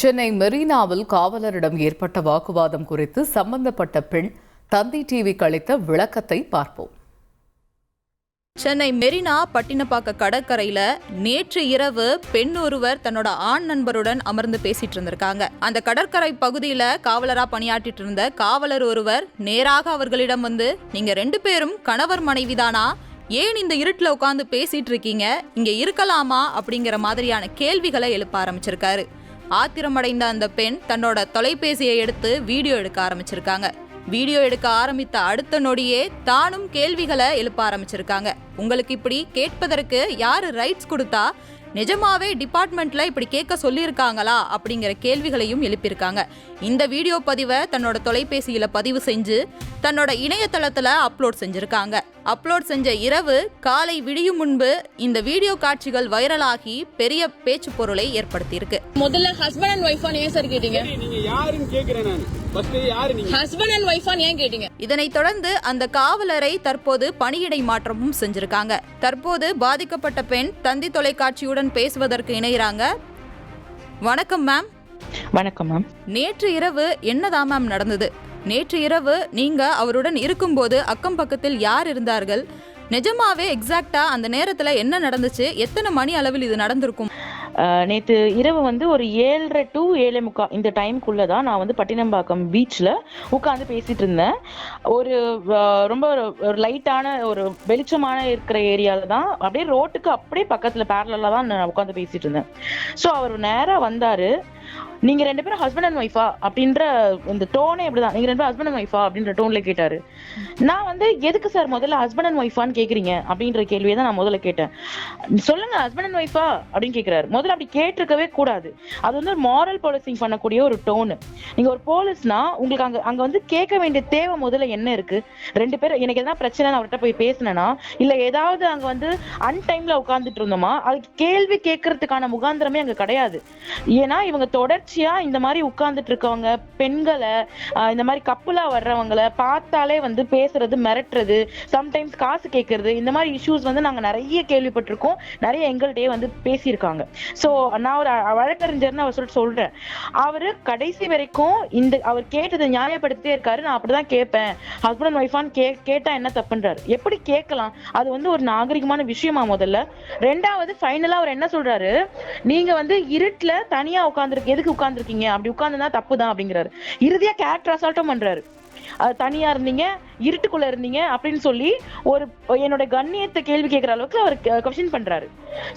சென்னை மெரினாவில் காவலரிடம் ஏற்பட்ட வாக்குவாதம் குறித்து சம்பந்தப்பட்ட பெண் தந்தி டிவிக்கு அளித்த விளக்கத்தை பார்ப்போம். சென்னை மெரினா பட்டினப்பாக்க கடற்கரையில நேற்று இரவு பெண் ஒருவர் தன்னோட ஆண் நண்பருடன் அமர்ந்து பேசிட்டு இருந்திருக்காங்க. அந்த கடற்கரை பகுதியில காவலரா பணியாற்றிட்டு இருந்த காவலர் ஒருவர் நேராக அவர்களிடம் வந்து நீங்க ரெண்டு பேரும் கணவர் மனைவிதானா ஏன் இந்த இருட்டில் உட்காந்து பேசிட்டு இருக்கீங்க? இங்க இருக்கலாமா? அப்படிங்கிற மாதிரியான கேள்விகளை எழுப்ப ஆரம்பிச்சிருக்காரு. ஆத்திரமடைந்த அந்த பெண் தன்னோட தொலைபேசியை எடுத்து வீடியோ எடுக்க ஆரம்பிச்சிருக்காங்க. வீடியோ எடுக்க ஆரம்பித்த அடுத்த நொடியே தானும் கேள்விகளை எழுப்ப ஆரம்பிச்சிருக்காங்க. உங்களுக்கு இப்படி கேட்பதற்கு யாரு ரைட்ஸ் கொடுத்தா நிஜமாவே டிபார்ட்மெண்ட்ல இப்படி கேட்க சொல்லியிருக்காங்களா அப்படிங்கிற கேள்விகளையும் எழுப்பியிருக்காங்க. இந்த வீடியோ பதிவை தன்னோட தொலைபேசியில பதிவு செஞ்சு தன்னோட இணையதளத்துல அப்லோட் செஞ்சிருக்காங்க. அப்லோட் செஞ்ச இரவு காலை விடியும் முன்பு இந்த வீடியோ காட்சிகள் வைரலாகி பெரிய பேச்சு பொருளை ஏற்படுத்தியிருக்கு. முதல்ல ஹஸ்பண்ட் அண்ட் ஒய்ஃபான் ஏன் சார் கேட்டீங்க? சரி, நீங்க யாருன்னு கேக்குறேன் நான். ஃபர்ஸ்ட் யாரு நீங்க? ஹஸ்பண்ட் அண்ட் ஒய்ஃபான் ஏன் கேட்டீங்க? இதனைத் தொடர்ந்து அந்த காவலரை தற்போது பணியிடை மாற்றமும் செஞ்சிருக்காங்க. தற்போது பாதிக்கப்பட்ட பெண் தந்தி தொலைக்காட்சியுடன் பேசுவதற்கு இணைகிறாங்க வணக்கம் மேம் வணக்கம் மேம் நேற்று இரவு என்னதான் மேம் நடந்தது? நேற்று இரவு நீங்க அவருடன் இருக்கும்போது அக்கம் பக்கத்தில் யார் இருந்தார்கள்? நிஜமாவே எக்ஸாக்டா அந்த நேரத்துல என்ன நடந்துச்சு? எத்தனை மணி அளவில் இது நடந்திருக்கும்? நேற்று நேத்து இரவு வந்து ஒரு ஏழரை டு ஏழே முக்கா இந்த டைம்குள்ள தான் நான் வந்து பட்டினம்பாக்கம் பீச்ல உட்காந்து பேசிட்டு இருந்தேன். ஒரு ரொம்ப ஒரு- லைட்டான ஒரு வெளிச்சமான இருக்கிற ஏரியால தான் அப்படியே ரோட்டுக்கு அப்படியே பக்கத்துல பேரலா தான் நான் உட்காந்து பேசிட்டு இருந்தேன். ஸோ அவர் நேரா வந்தாரு. நீங்க ரெண்டு பேரும் ஹஸ்பண்ட் அண்ட் ஒய்ஃபா அப்படின்ற இந்த டோனே இப்படிதான். நீங்க ரெண்டு பேரும் ஹஸ்பண்ட் அண்ட் ஒய்ஃபா அப்படின்ற டோன்ல கேட்டாரு. நான் வந்து எதுக்கு சார் முதல்ல ஹஸ்பண்ட் அண்ட் ஒய்ஃபான்னு கேக்குறீங்க? அப்படின்ற கேள்வியை தான் நான் முதல்ல கேட்டேன். சொல்லுங்க ஹஸ்பண்ட் அண்ட் ஒய்ஃபா அப்படின்னு கேக்குறாரு. முதல்ல அப்படி கேட்டிருக்கவே கூடாது. அது வந்து ஒரு மாரல் பாலிசிங் பண்ணக்கூடிய ஒரு டோனு நீங்க ஒரு போலீஸ்னா உங்களுக்கு அங்க அங்க வந்து கேட்க வேண்டிய தேவை முதல்ல என்ன இருக்கு? ரெண்டு பேரும் எனக்கு எதனா பிரச்சனை நான் அவர்கிட்ட போய் பேசினேனா இல்ல ஏதாவது அங்க வந்து அன்டைம்ல உட்காந்துட்டு இருந்தோமா அதுக்கு கேள்வி கேட்கறதுக்கான முகாந்திரமே அங்க கிடையாது. ஏன்னா இவங்க தொடர் தொடர்ச்சியா இந்த மாதிரி உட்கார்ந்துட்டு இருக்கவங்க பெண்களை ஆஹ் இந்த மாதிரி கப்புலா வர்றவங்கள பார்த்தாலே வந்து பேசுறது மிரட்டுறது சம்டைம்ஸ் காசு கேட்கறது இந்த மாதிரி இஷ்யூஸ் வந்து நாங்க நிறைய கேள்விப்பட்டிருக்கோம். நிறைய எங்கள்கிட்டயே வந்து பேசியிருக்காங்க. சோ நான் ஒரு வழக்கறிஞர்னு அவர் சொல்லிட்டு சொல்றேன். அவரு கடைசி வரைக்கும் இந்த அவர் கேட்டதை நியாயப்படுத்திட்டே இருக்காரு. நான் அப்படிதான் கேட்பேன். ஹஸ்பண்ட் ஒய்ஃபான்னு கே கேட்டா என்ன தப்புன்றாரு. எப்படி கேட்கலாம்? அது வந்து ஒரு நாகரிகமான விஷயமா முதல்ல. ரெண்டாவது ஃபைனலா அவர் என்ன சொல்றாரு? நீங்க வந்து இருட்டுல தனியா உட்காந்துருக்கு எதுக்கு உட்கார்ந்துருக்கீங்க. அப்படி உட்கார்ந்துனா தப்பு தான் அப்படிங்கிறாரு. இறுதியா கேரக்டர் அசால்ட்டும் பண்றாரு. அது தனியா இருந்தீங்க இருட்டுக்குள்ள இருந்தீங்க அப்படின்னு சொல்லி ஒரு என்னோட கண்ணியத்தை கேள்வி கேட்கற அளவுக்கு அவர் கொஸ்டின் பண்றாரு.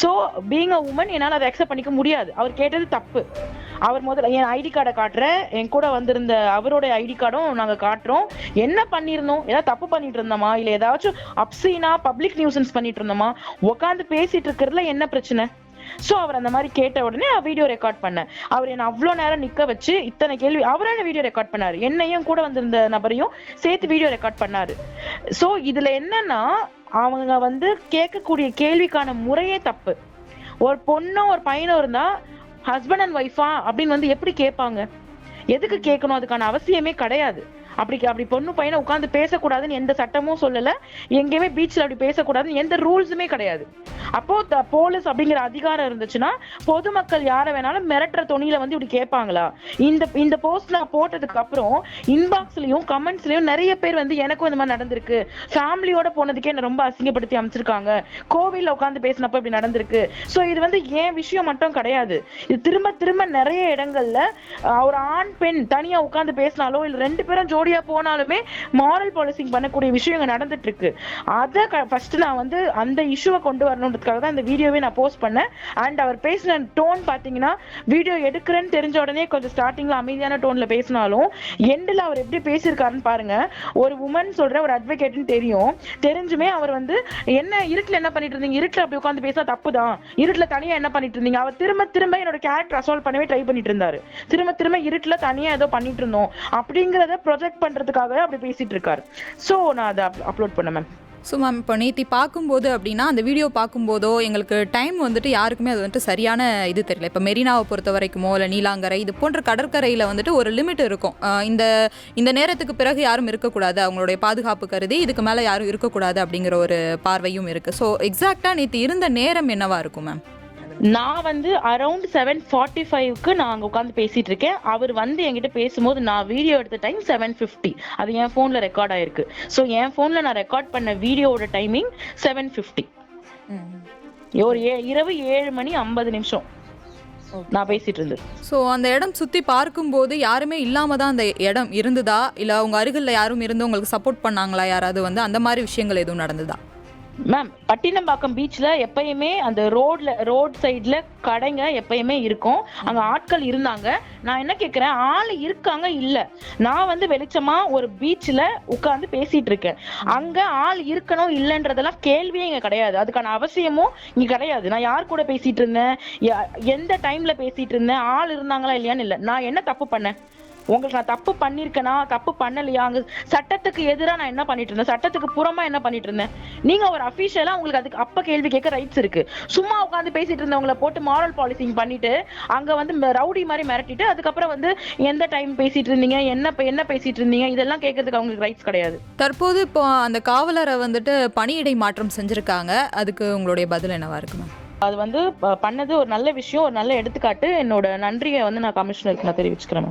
சோ பீங் அ உமன் என்னால அதை அக்செப்ட் பண்ணிக்க முடியாது. அவர் கேட்டது தப்பு. அவர் முதல்ல என் ஐடி கார்டை காட்டுறேன். என் கூட வந்திருந்த அவரோட ஐடி கார்டும் நாங்க காட்டுறோம். என்ன பண்ணிருந்தோம்? ஏதாவது தப்பு பண்ணிட்டு இருந்தோமா? இல்ல ஏதாச்சும் அப்சீனா பப்ளிக் நியூசன்ஸ் பண்ணிட்டு இருந்தோமா? உட்காந்து பேசிட்டு இருக்கிறதுல என்ன பிரச்சனை? ஸோ அவர் அந்த மாதிரி கேட்ட உடனே வீடியோ ரெக்கார்ட் பண்ணேன். அவர் என்ன அவ்வளோ நேரம் நிற்க வச்சு இத்தனை கேள்வி அவரே வீடியோ ரெக்கார்ட் பண்ணார்? என்னையும் கூட வந்திருந்த நபரையும் சேர்த்து வீடியோ ரெக்கார்ட் பண்ணார். ஸோ இதில் என்னன்னா அவங்க வந்து கேட்கக்கூடிய கேள்விக்கான முறையே தப்பு. ஒரு பொண்ணும் ஒரு பையனும் இருந்தா ஹஸ்பண்ட் அண்ட் ஒய்ஃபா அப்படின்னு வந்து எப்படி கேட்பாங்க? எதுக்கு கேட்கணும்? அதுக்கான அவசியமே கிடையாது. அப்படி அப்படி பொண்ணு பையனை உட்காந்து பேசக்கூடாதுன்னு எந்த சட்டமும் சொல்லல. எங்கேயுமே பீச்ல அப்படி பேசக்கூடாதுன்னு எந்த ரூல்ஸுமே கிடையாது. அப்போ போலீஸ் அப்படிங்கிற அதிகாரம் இருந்துச்சுன்னா பொதுமக்கள் யாரை வேணாலும் மிரட்டுற துணியில வந்து இப்படி கேட்பாங்களா? இந்த இந்த போஸ்ட் நான் போட்டதுக்கு அப்புறம் இன்பாக்ஸ்லயும் கமெண்ட்ஸ்லயும் நிறைய பேர் வந்து எனக்கும் இந்த மாதிரி நடந்திருக்கு. ஃபேமிலியோட போனதுக்கே என்ன ரொம்ப அசிங்கப்படுத்தி அமைச்சிருக்காங்க. கோவில்ல உட்காந்து பேசினப்ப இப்படி நடந்திருக்கு. சோ இது வந்து ஏன் விஷயம் மட்டும் கிடையாது. இது திரும்ப திரும்ப நிறைய இடங்கள்ல ஒரு ஆண் பெண் தனியா உட்காந்து பேசினாலோ இல்ல ரெண்டு பேரும் ஜோடியா போனாலுமே மாரல் பாலிசிங் பண்ணக்கூடிய விஷயங்கள் நடந்துட்டு இருக்கு அதை ஃபர்ஸ்ட் நான் வந்து அந்த இஷ்யூவை கொண்டு வரணுன்றதுக்காக தான் இந்த வீடியோவே நான் போஸ்ட் பண்ணேன். அண்ட் அவர் பேசின டோன் பாத்தீங்கன்னா வீடியோ எடுக்கிறேன்னு தெரிஞ்ச உடனே கொஞ்சம் ஸ்டார்டிங்ல அமைதியான டோன்ல பேசினாலும் எண்டில் அவர் எப்படி பேசியிருக்காருன்னு பாருங்க. ஒரு உமன் சொல்ற ஒரு அட்வொகேட்னு தெரியும். தெரிஞ்சுமே அவர் வந்து என்ன இருட்டில் என்ன பண்ணிட்டு இருந்தீங்க? இருட்டில் அப்படி உட்காந்து பேசினா தப்பு தான் இருட்டில் தனியா என்ன பண்ணிட்டு இருந்தீங்க? அவர் திரும்ப திரும்ப என்னோட கேரக்டர் அசால்வ் பண்ணவே ட்ரை பண்ணிட்டு இருந்தாரு. திரும்ப திரும்ப இருட்டுல தனியா ஏதோ பண்ணிட்டு இருந்தோம். அப்படிங்கறத ப்ரொஜெக்ட் பண்றதுக்காகவே அப்படி பேசிட்டு இருக்காரு. ஸோ நான் அதை அப்லோட் பண்ணேன் மேம் ஸோ மேம் இப்போ நேத்தி பார்க்கும்போது அப்படின்னா அந்த வீடியோ பார்க்கும்போதோ எங்களுக்கு டைம் வந்துட்டு யாருக்குமே அது வந்துட்டு சரியான இது தெரியல. இப்போ மெரினாவை பொறுத்த வரைக்குமோ இல்லை நீலாங்கரை இது போன்ற கடற்கரையில் வந்துட்டு ஒரு லிமிட் இருக்கும். இந்த இந்த நேரத்துக்கு பிறகு யாரும் இருக்கக்கூடாது. அவங்களுடைய பாதுகாப்பு கருதி இதுக்கு மேலே யாரும் இருக்கக்கூடாது அப்படிங்கிற ஒரு பார்வையும் இருக்குது ஸோ எக்ஸாக்டாக நேற்று இருந்த நேரம் என்னவா இருக்கும் மேம் நான் வந்து அரௌண்ட் செவன் ஃபார்ட்டி ஃபைவ்க்கு நான் அங்கே உட்காந்து பேசிட்டு இருக்கேன். அவர் வந்து என்கிட்ட பேசும்போது நான் வீடியோ எடுத்த டைம் செவன் ஃபிஃப்டி அது என் ஃபோனில் ரெக்கார்ட் ஆயிருக்கு. ஸோ என் ஃபோனில் நான் ரெக்கார்ட் பண்ண வீடியோவோட டைமிங் செவன் ஃபிஃப்டி ஒரு ஏ இரவு ஏழு மணி ஐம்பது நிமிஷம் நான் பேசிட்டு இருந்தது. ஸோ அந்த இடம் சுற்றி பார்க்கும்போது யாருமே இல்லாம தான் அந்த இடம் இருந்ததா? இல்லை உங்க அருகில் யாரும் இருந்து உங்களுக்கு சப்போர்ட் பண்ணாங்களா? யாராவது வந்து அந்த மாதிரி விஷயங்கள் எதுவும் நடந்ததா? மேம் பட்டினம்பாக்கம் பீச்ல எப்பயுமே அந்த ரோட்ல ரோட் சைட்ல கடைங்க எப்பயுமே இருக்கும். அங்க ஆட்கள் இருந்தாங்க. நான் என்ன கேக்குறேன் ஆள் இருக்காங்க இல்ல. நான் வந்து வெளிச்சமா ஒரு பீச்ல உட்கார்ந்து பேசிட்டு இருக்கேன். அங்க ஆள் இருக்கணும் இல்லைன்றதெல்லாம் கேள்வியே இங்க கிடையாது. அதுக்கான அவசியமும் இங்க கிடையாது. நான் யார் கூட பேசிட்டு இருந்தேன்? யா- எந்த டைம்ல பேசிட்டு இருந்தேன்? ஆள் இருந்தாங்களா இல்லையான்னு இல்ல. நான் என்ன தப்பு பண்ணேன்? உங்களுக்கு நான் தப்பு பண்ணிருக்கேனா தப்பு பண்ணலையா அங்க சட்டத்துக்கு எதிரா நான் என்ன பண்ணிட்டு இருந்தேன் சட்டத்துக்கு புறமா என்ன பண்ணிட்டு இருந்தேன் நீங்க ஒரு அபிஷியலா உங்களுக்கு அதுக்கு அப்ப கேள்வி கேட்க ரைட்ஸ் இருக்கு. சும்மா உட்காந்து பேசிட்டு இருந்தவங்கள போட்டு மாரல் பாலிசிங் பண்ணிட்டு அங்க வந்து ரவுடி மாதிரி மிரட்டிட்டு அதுக்கப்புறம் வந்து எந்த டைம் பேசிட்டு இருந்தீங்க? என்ன என்ன பேசிட்டு இருந்தீங்க? இதெல்லாம் கேட்கறதுக்கு அவங்களுக்கு ரைட்ஸ் கிடையாது. தற்போது இப்போ அந்த காவலரை வந்துட்டு பணியிடை மாற்றம் செஞ்சிருக்காங்க. அதுக்கு உங்களுடைய பதில் என்னவா இருக்குமா அது வந்து பண்ணது ஒரு நல்ல விஷயம் ஒரு நல்ல எடுத்துக்காட்டு. என்னோட நன்றியை வந்து நான் கமிஷனருக்கு நான் தெரிவிச்சுக்கிறேன்.